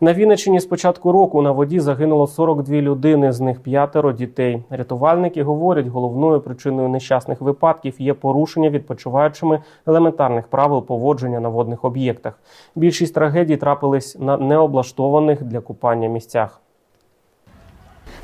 На Вінниччині з початку року на воді загинуло 42 людини, з них п'ятеро дітей. Рятувальники говорять, головною причиною нещасних випадків є порушення відпочиваючими елементарних правил поводження на водних об'єктах. Більшість трагедій трапились на необлаштованих для купання місцях.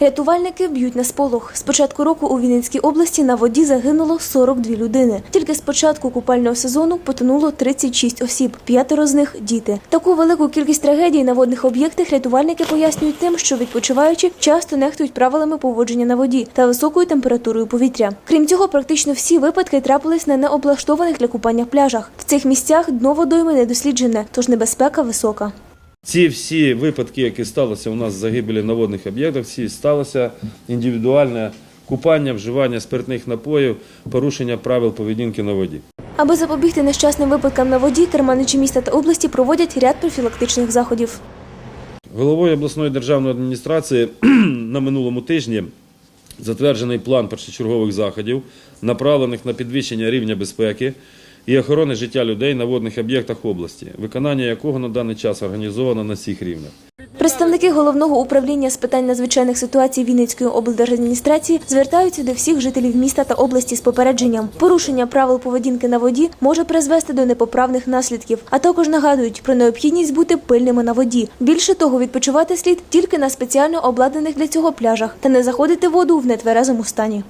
Рятувальники б'ють на сполох. З початку року у Вінницькій області на воді загинуло 42 людини. Тільки з початку купального сезону потонуло 36 осіб, п'ятеро з них діти. Таку велику кількість трагедій на водних об'єктах рятувальники пояснюють тим, що відпочиваючі часто нехтують правилами поводження на воді та високою температурою повітря. Крім цього, практично всі випадки трапились на необлаштованих для купання пляжах. В цих місцях дно водойми не досліджене, тож небезпека висока. Ці всі випадки, які сталися у нас загибелі на водних об'єктах, всі сталося індивідуальне купання, вживання спиртних напоїв, порушення правил поведінки на воді. Аби запобігти нещасним випадкам на воді, керманичі міста та області проводять ряд профілактичних заходів. Головою обласної державної адміністрації на минулому тижні затверджений план першочергових заходів, направлених на підвищення рівня безпеки і охорони життя людей на водних об'єктах області, виконання якого на даний час організовано на всіх рівнях. Представники головного управління з питань надзвичайних ситуацій Вінницької облдержадміністрації звертаються до всіх жителів міста та області з попередженням. Порушення правил поведінки на воді може призвести до непоправних наслідків, а також нагадують про необхідність бути пильними на воді. Більше того, відпочивати слід тільки на спеціально обладнаних для цього пляжах та не заходити в воду в нетверезому стані.